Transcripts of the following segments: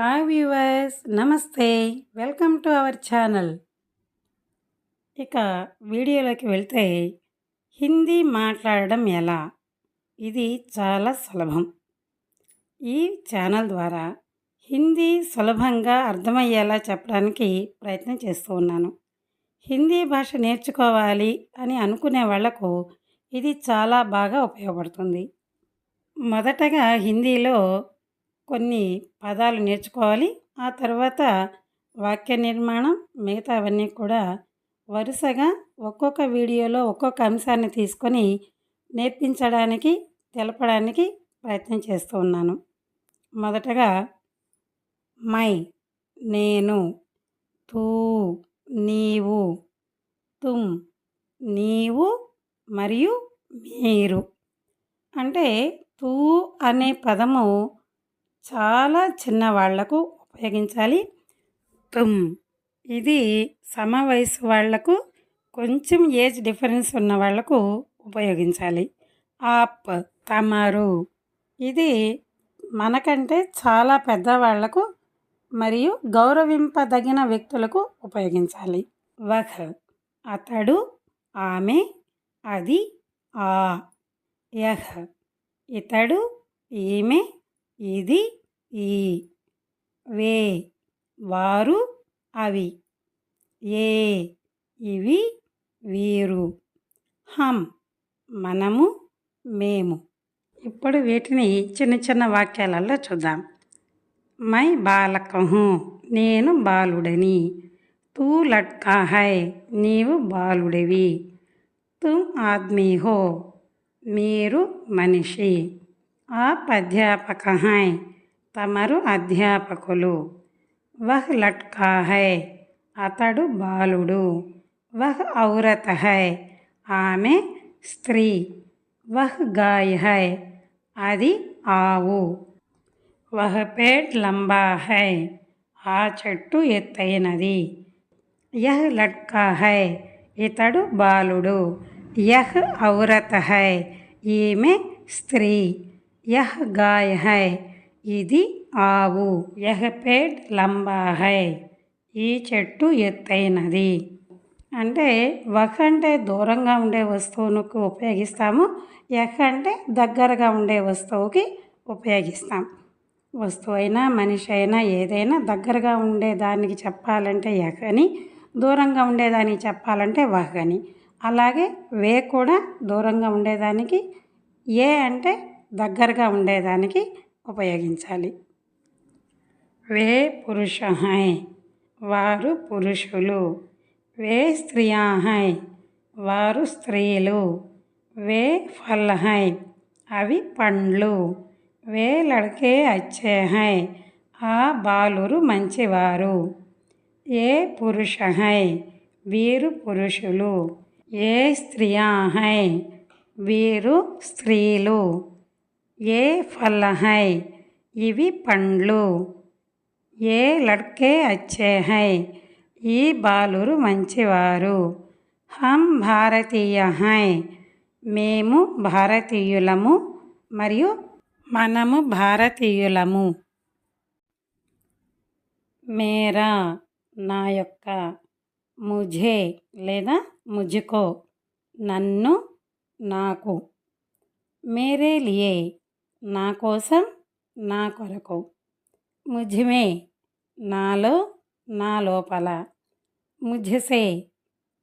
Hi viewers నమస్తే. Welcome to our channel. ఇక వీడియోలోకి వెళ్తే హిందీ మాట్లాడడం ఎలా? ఇది చాలా సులభం. ఈ ఛానల్ ద్వారా హిందీ సులభంగా అర్థమయ్యేలా చెప్పడానికి ప్రయత్నం చేస్తూ ఉన్నాను. హిందీ భాష నేర్చుకోవాలి అని అనుకునే వాళ్ళకు ఇది చాలా బాగా ఉపయోగపడుతుంది. మొదటగా హిందీలో కొన్ని పదాలు నేర్చుకోవాలి. ఆ తర్వాత వాక్య నిర్మాణం మిగతావన్నీ కూడా వరుసగా ఒక్కొక్క వీడియోలో ఒక్కొక్క అంశాన్ని తీసుకొని నేర్పించడానికి తెలపడానికి ప్రయత్నం చేస్తూ ఉన్నాను. మొదటగా మై నేను తూ నీవు తుమ్ నీవు మరియు మీరు. అంటే తూ అనే పదము చాలా చిన్న వాళ్ళకు ఉపయోగించాలి. తుమ్. ఇది సమ వయసు వాళ్ళకు కొంచెం ఏజ్ డిఫరెన్స్ ఉన్న వాళ్ళకు ఉపయోగించాలి. ఆప్. తమరు. ఇది మనకంటే చాలా పెద్దవాళ్ళకు మరియు గౌరవింపదగిన వ్యక్తులకు ఉపయోగించాలి. వహ్. అతడు ఆమె అది ఆ. యహ్. ఇతడు ఈమె ఇది ఈ. వే. వారు అవి. ఏ. ఇవి వీరు. హం. మనము మేము. ఇప్పుడు వీటిని చిన్న చిన్న వాక్యాలలో చూద్దాం. మై బాలకహు నేను బాలుడని. తూ లట్కా హై నీవు బాలుడివి. తుమ్ ఆద్మీ హో మీరు మనిషి. ఆప్ అధ్యాపక హై తమరు అధ్యాపకులు. వహ్ లట్కా హై అతడు బాలుడు. వహ్ ఔరత హై ఆమె స్త్రీ. వహ్ గాయ్ హై అది ఆవు. వహ్ పేట్ లంబా హై ఆ చెట్టు ఎత్తైనది. యహ్ లట్కా హై ఇతడు బాలుడు. యహ్ ఔరత హై ఈమె స్త్రీ. యహ్ గాయ్ హై ఇది ఆవు. ఎహపేట్ లంబాహై. ఈ చెట్టు ఎత్తైనది. అంటే వహ్ అంటే దూరంగా ఉండే వస్తువునుకు ఉపయోగిస్తాము. యహ్ అంటే దగ్గరగా ఉండే వస్తువుకి ఉపయోగిస్తాం. వస్తువు అయినా మనిషి అయినా ఏదైనా దగ్గరగా ఉండే దానికి చెప్పాలంటే యహ్ అని దూరంగా ఉండేదానికి చెప్పాలంటే వహ్ అని అలాగే వే కూడా దూరంగా ఉండేదానికి ఏ అంటే దగ్గరగా ఉండేదానికి ఉపయోగించాలి. వే పురుష హై వారు పురుషులు. వే స్త్రియా హై వారు స్త్రీలు. వే ఫల్ హై అవి పండ్లు. వే లడకే అచ్చే హై ఆ బాలురు మంచివారు. ఏ పురుష హై వీరు పురుషులు. ఏ స్త్రియా హై వీరు స్త్రీలు. ఏ ఫల్ హై ఇవి పండ్లు. ఏ లడ్కే అచ్చే హై ఈ బాలురు మంచివారు. హం భారతీయ హై మేము భారతీయులము మరియు మనము భారతీయులము. మేరా నా యొక్క ముఝే లేదా ముజుకో నన్ను నాకు. మేరే లియే నా కోసం నా కొరకు. ముఝమే నాలో నా లోపల. ముఝసే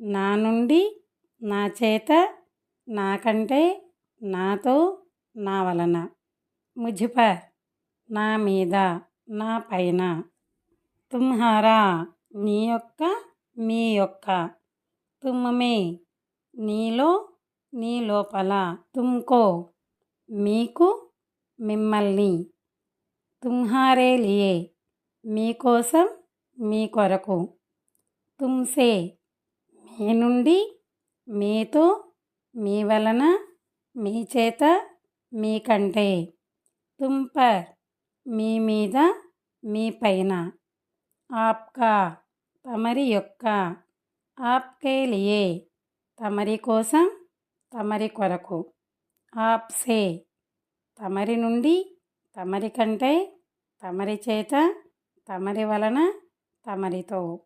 నా నుండి నా చేత నాకంటే నాతో నా వలన. ముఝపర్ నా మీద నా పైన. తుమ్హారా నీ యొక్క మీ యొక్క. తుమ్మమే నీలో నీ లోపల. తుమ్కో మీకు మిమ్మల్ని తుమ్హారే లియే మీకోసం మీ కొరకు. తుమ్సే మీ నుండి మీతో మీ వలన మీ చేత మీకంటే తుంపర్ మీ మీద మీ పైన. ఆప్కా తమరి యొక్క. ఆప్కే లియే తమరి కోసం తమరి కొరకు. ఆప్సే తమరి నుండి తమరి కంటే తమరి చేత తమరి వలన తమరితో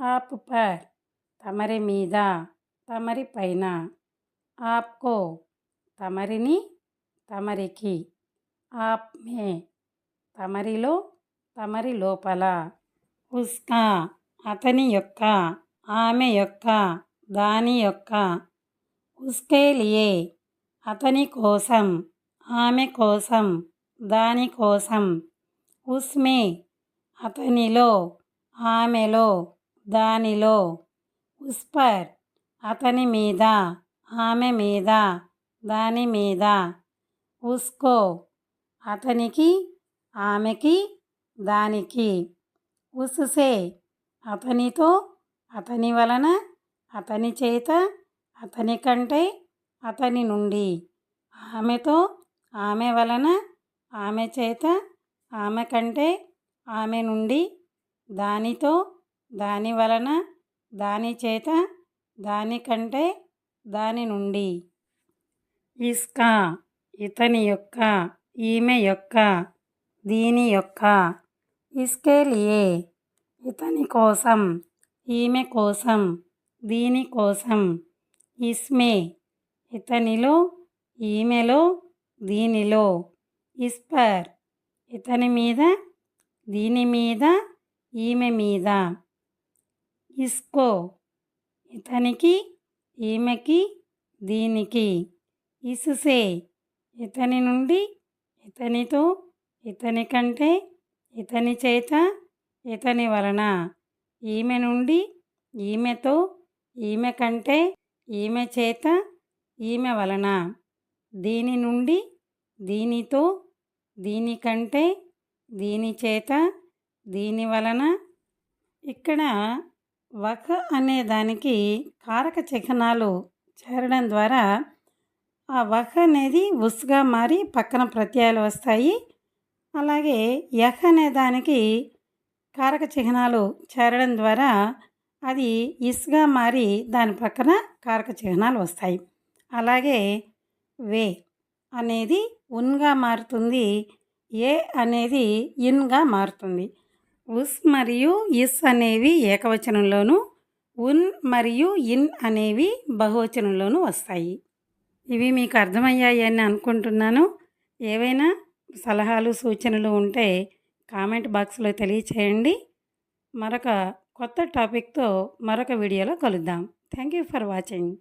ఆప్ పర్ తమరి మీద తమరి పైన. ఆప్కో తమరిని తమరికి. ఆప్ మే తమరిలో తమరి లోపల. ఉస్కా అతని యొక్క ఆమె యొక్క దాని యొక్క. ఉస్కే లియే అతని కోసం. ఆమె కోసం దాని కోసం ఉస్మే అతనిలో ఆమెలో దానిలో. ఉస్పర్ అతని మీద ఆమె మీద దాని మీద. ఉస్కో అతనికి ఆమెకి దానికి. ఉస్సే అతనితో అతని వలన అతని చేత అతని కంటే అతని నుండి. ఆమెతో ఆమె వలన ఆమె చేత ఆమె కంటే ఆమె నుండి దానితో దాని వలన దాని చేత దానికంటే దాని నుండి. ఇస్కా ఇతని యొక్క ఈమె యొక్క దీని యొక్క. ఇస్కే లియే ఇతని కోసం ఈమె కోసం దీని కోసం. ఇస్మే ఇతనిలో ఈమెలో దీనిలో ఇస్పర్ ఇతని మీద దీని మీద ఈమె మీద. ఇస్కో ఇతనికి ఈమెకి దీనికి. ఇసుసే ఇతని నుండి ఇతనితో ఇతని కంటే ఇతని చేత ఇతని వలన. ఈమె నుండి ఈమెతో ఈమె కంటే ఈమె చేత ఈమె వలన. దీని నుండి దీనితో దీనికంటే దీని చేత దీని వలన ఇక్కడ వక అనే దానికి కారక చిహ్నాలు చేరడం ద్వారా ఆ వహ అనేది ఉస్గా మారి పక్కన ప్రత్యయాలు వస్తాయి. అలాగే యహ్ అనే దానికి కారక చిహ్నాలు చేరడం ద్వారా అది ఇస్గా మారి దాని పక్కన కారక చిహ్నాలు వస్తాయి. అలాగే వే అనేది ఉన్గా మారుతుంది. ఏ అనేది ఇన్గా మారుతుంది. ఉస్ మరియు ఇస్ అనేవి ఏకవచనంలోను ఉన్ మరియు ఇన్ అనేవి బహువచనంలోనూ వస్తాయి. ఇవి మీకు అర్థమయ్యాయి అని అనుకుంటున్నాను. ఏవైనా సలహాలు సూచనలు ఉంటే కామెంట్ బాక్స్లో తెలియచేయండి. మరొక కొత్త టాపిక్తో మరొక వీడియోలో కలుద్దాం. Thank you for watching.